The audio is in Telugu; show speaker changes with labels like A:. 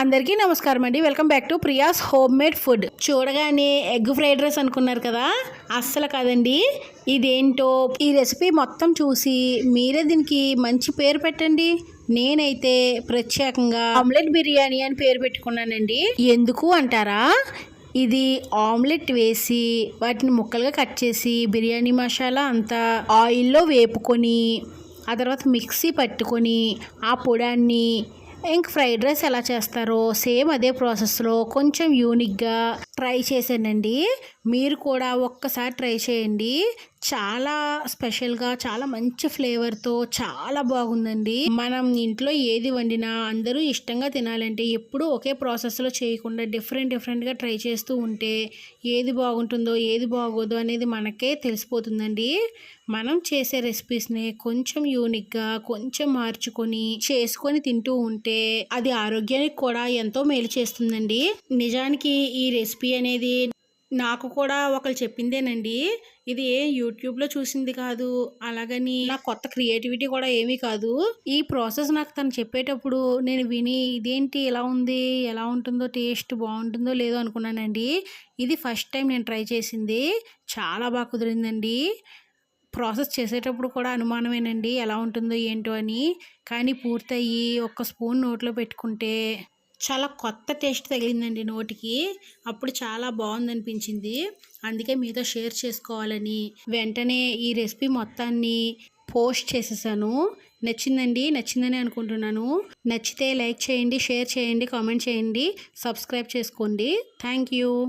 A: అందరికీ నమస్కారం అండి. Welcome back to Priya's home made food చూడగానే ఎగ్ ఫ్రైడ్ రైస్ అనుకున్నారు కదా? అస్సలు కాదండి. ఇదేంటో? ఈ రెసిపీ మొత్తం చూసి మీరే దీనికి మంచి పేరు పెట్టండి. నేనైతే ప్రత్యేకంగా ఆమ్లెట్ బిర్యానీ అని పేరు పెట్టుకున్నానండి. ఎందుకు అంటారా? ఇది ఆమ్లెట్ వేసి వాటిని ముక్కలుగా కట్ చేసి బిర్యానీ మసాలా అంతా ఆయిల్లో వేపుకొని ఆ తర్వాత మిక్సీ పట్టుకొని ఆ పొడాన్ని ఇంక ఫ్రైడ్ రైస్ ఎలా చేస్తారో సేమ్ అదే ప్రాసెస్లో కొంచెం యూనిక్గా ట్రై చేశానండి. మీరు కూడా ఒక్కసారి ట్రై చేయండి. చాలా స్పెషల్గా చాలా మంచి ఫ్లేవర్తో చాలా బాగుందండి. మనం ఇంట్లో ఏది వండినా అందరూ ఇష్టంగా తినాలంటే ఎప్పుడూ ఒకే ప్రాసెస్లో చేయకుండా డిఫరెంట్ డిఫరెంట్గా ట్రై చేస్తూ ఉంటే ఏది బాగుంటుందో ఏది బాగోదో అనేది మనకే తెలిసిపోతుందండి. మనం చేసే రెసిపీస్ని కొంచెం యూనిక్గా కొంచెం మార్చుకొని చేసుకొని తింటూ ఉంటే అది ఆరోగ్యానికి కూడా ఎంతో మేలు చేస్తుందండి. నిజానికి ఈ రెసిపీ అనేది నాకు కూడా ఒకరు చెప్పిందేనండి. ఇది యూట్యూబ్లో చూసింది కాదు. అలాగని నా కొత్త క్రియేటివిటీ కూడా ఏమీ కాదు. ఈ ప్రాసెస్ నాకు తను చెప్పేటప్పుడు నేను విని ఇదేంటి ఎలా ఉంది ఎలా ఉంటుందో టేస్ట్ బాగుంటుందో లేదో అనుకున్నానండి. ఇది ఫస్ట్ టైం నేను ట్రై చేసింది. చాలా బాగా కుదిరిందండి. ప్రాసెస్ చేసేటప్పుడు కూడా అనుమానమేనండి. ఎలా ఉంటుందో ఏంటో అని. కానీ పూర్తయ్యి ఒక్క స్పూన్ నోట్లో పెట్టుకుంటే చాలా కొత్త టేస్ట్ తగిలిందండి నోటికి. అప్పుడు చాలా బాగుంది అనిపించింది అందుకే మీతో షేర్ చేసుకోవాలని. వెంటనే ఈ రెసిపీ మొత్తాన్ని పోస్ట్ చేసేసాను. నచ్చిందండి నచ్చిందని అనుకుంటున్నాను. నచ్చితే లైక్ చేయండి షేర్ చేయండి కామెంట్ చేయండి. సబ్స్క్రైబ్ చేసుకోండి. Thank you.